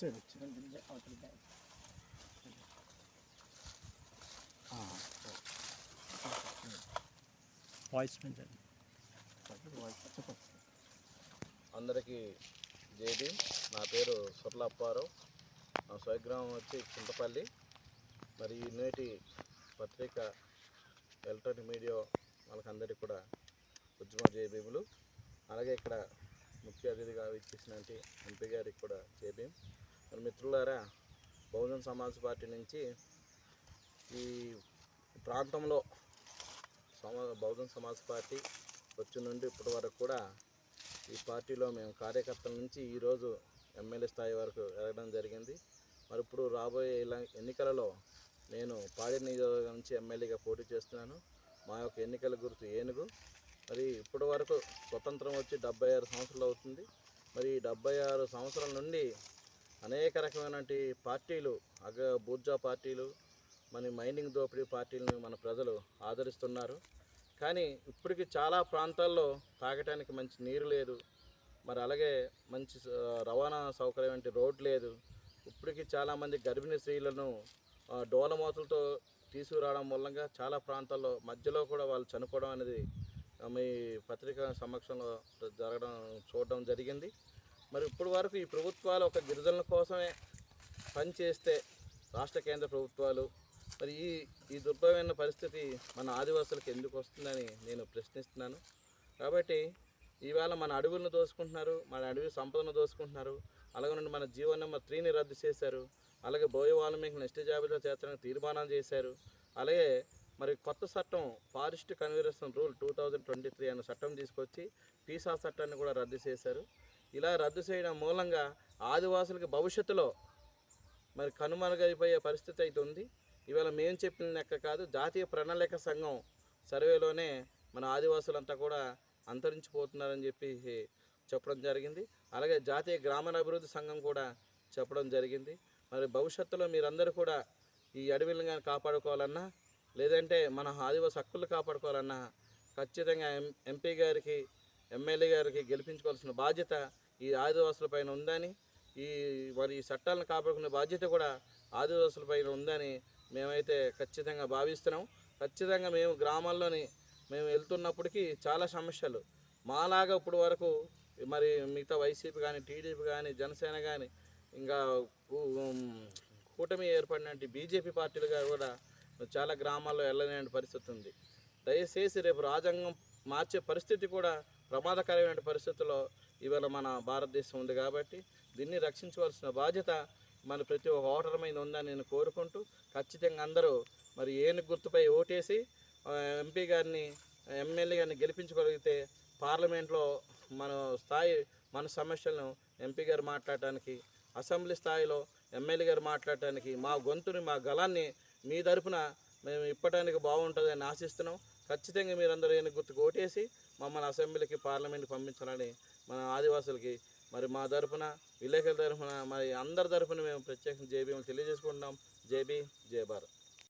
Side వచ్చి voice పెంచండి అందరికీ జేబీ నా పేరు సుర్ల అప్పారావు. నా స్వగ్రామం వచ్చి చింతపల్లి. మరి ఈ నేటి పత్రిక ఎలక్ట్రానిక్ మీడియా వాళ్ళకందరికీ కూడా ఉద్యమ జేబీములు అలాగే ఇక్కడ ముఖ్య అతిథిగా ఇచ్చేసినటువంటి ఎంపీ గారికి కూడా జేబీం మరి మిత్రులారా బహుజన్ సమాజ్ పార్టీ నుంచి ఈ ప్రాంతంలో సమా బహుజన్ సమాజ్ పార్టీ వచ్చి నుండి ఇప్పటి వరకు కూడా ఈ పార్టీలో మేము కార్యకర్తల నుంచి ఈరోజు ఎమ్మెల్యే స్థాయి వరకు ఎదగడం జరిగింది. మరి ఇప్పుడు రాబోయే ఎన్నికలలో నేను పాడి నియోజకవర్గం నుంచి ఎమ్మెల్యేగా పోటీ చేస్తున్నాను. మా యొక్క ఎన్నికల గుర్తు ఏనుగు. మరి ఇప్పటి వరకు స్వతంత్రం వచ్చి డెబ్బై ఆరు సంవత్సరాలు అవుతుంది. మరి ఈ డెబ్బై ఆరు సంవత్సరాల నుండి అనేక రకమైనటువంటి పార్టీలు అగ బూర్జా పార్టీలు మన మైనింగ్ దోపిడీ పార్టీలను మన ప్రజలు ఆదరిస్తున్నారు. కానీ ఇప్పటికి చాలా ప్రాంతాల్లో తాగటానికి మంచి నీరు లేదు. మరి అలాగే మంచి రవాణా సౌకర్యం వంటి రోడ్ లేదు. ఇప్పటికి చాలామంది గర్భిణీ స్త్రీలను ఆ, డోలమోతలతో తీసుకురావడం మూలంగా చాలా ప్రాంతాల్లో మధ్యలో కూడా వాళ్ళు చనిపోవడం అనేది మీ పత్రిక సమక్షంలో జరగడం చూడడం జరిగింది. మరి ఇప్పటి వరకు ఈ ప్రభుత్వాలు ఒక గిరిజనుల కోసమే పనిచేస్తే రాష్ట్ర కేంద్ర ప్రభుత్వాలు మరి ఈ ఈ దుర్భమైన పరిస్థితి మన ఆదివాసులకు ఎందుకు వస్తుందని నేను ప్రశ్నిస్తున్నాను. కాబట్టి ఈవేళ మన అడవులను దోసుకుంటున్నారు మన అడవి సంపదను దోసుకుంటున్నారు అలాగే నుండి మన జీవో నెంబర్ త్రీని రద్దు చేశారు అలాగే బోయ వాల్మీకి నెక్స్ట్ జాబితా చేర్చడానికి తీర్మానం చేశారు అలాగే మరి కొత్త చట్టం forest conversion rule two thousand twenty three అనే చట్టం తీసుకొచ్చి పీసా చట్టాన్ని కూడా రద్దు చేశారు. ఇలా రద్దు చేయడం మూలంగా ఆదివాసులకు భవిష్యత్తులో మరి కనుమరుగైపోయే పరిస్థితి అయితే ఉంది. ఇవాళ మేము చెప్పిన లెక్క కాదు జాతీయ ప్రణాళిక సంఘం సర్వేలోనే మన ఆదివాసులంతా కూడా అంతరించిపోతున్నారని చెప్పి చెప్పడం జరిగింది. అలాగే జాతీయ గ్రామీణ అభివృద్ధి సంఘం కూడా చెప్పడం జరిగింది. మరి భవిష్యత్తులో మీరందరూ కూడా ఈ అడవిలను కానీ కాపాడుకోవాలన్నా లేదంటే మన ఆదివాసి హక్కులు కాపాడుకోవాలన్నా ఖచ్చితంగా ఎం ఎంపీ గారికి ఎమ్మెల్యే గారికి గెలిపించుకోవాల్సిన బాధ్యత ఈ ఆదివాసుల పైన ఉందని ఈ మరి ఈ చట్టాలను కాపాడుకునే బాధ్యత కూడా ఆదివాసుల పైన ఉందని మేమైతే ఖచ్చితంగా భావిస్తున్నాం. ఖచ్చితంగా మేము గ్రామాల్లోని మేము వెళ్తున్నప్పటికీ చాలా సమస్యలు. మాలాగా ఇప్పుడు వరకు మరి మిగతా వైసీపీ కానీ టీడీపీ కానీ జనసేన కానీ ఇంకా కూటమి ఏర్పడినటువంటి బీజేపీ పార్టీలుగా కూడా చాలా గ్రామాల్లో వెళ్ళలేని పరిస్థితి ఉంది. దయచేసి రేపు రాజ్యాంగం మార్చే పరిస్థితి కూడా ప్రమాదకరమైన పరిస్థితుల్లో ఇవాళ మన భారతదేశం ఉంది కాబట్టి దీన్ని రక్షించవలసిన బాధ్యత మన ప్రతి ఒక్క ఓటర్ మీద ఉందని నేను కోరుకుంటూ ఖచ్చితంగా అందరూ మరి ఏను గుర్తుపై ఓటేసి ఎంపీ గారిని ఎమ్మెల్యే గారిని గెలిపించగలిగితే పార్లమెంట్లో మన స్థాయి మన సమస్యలను ఎంపీ గారు మాట్లాడటానికి అసెంబ్లీ స్థాయిలో ఎమ్మెల్యే గారు మాట్లాడటానికి మా గొంతుని మా గలాన్ని మీ తరపున మేము ఇప్పటానికి బాగుంటుందని ఆశిస్తున్నాం. ఖచ్చితంగా మీరందరూ ఈయన గుర్తుకు ఓటేసి మమ్మల్ని అసెంబ్లీకి పార్లమెంట్కి పంపించాలని మన ఆదివాసులకి మరి మా తరఫున విలేకరుల తరఫున మరి అందరి తరఫున మేము ప్రత్యేకంగా జేబీ తెలియజేసుకుంటున్నాం. జేబీ జయ భారత్.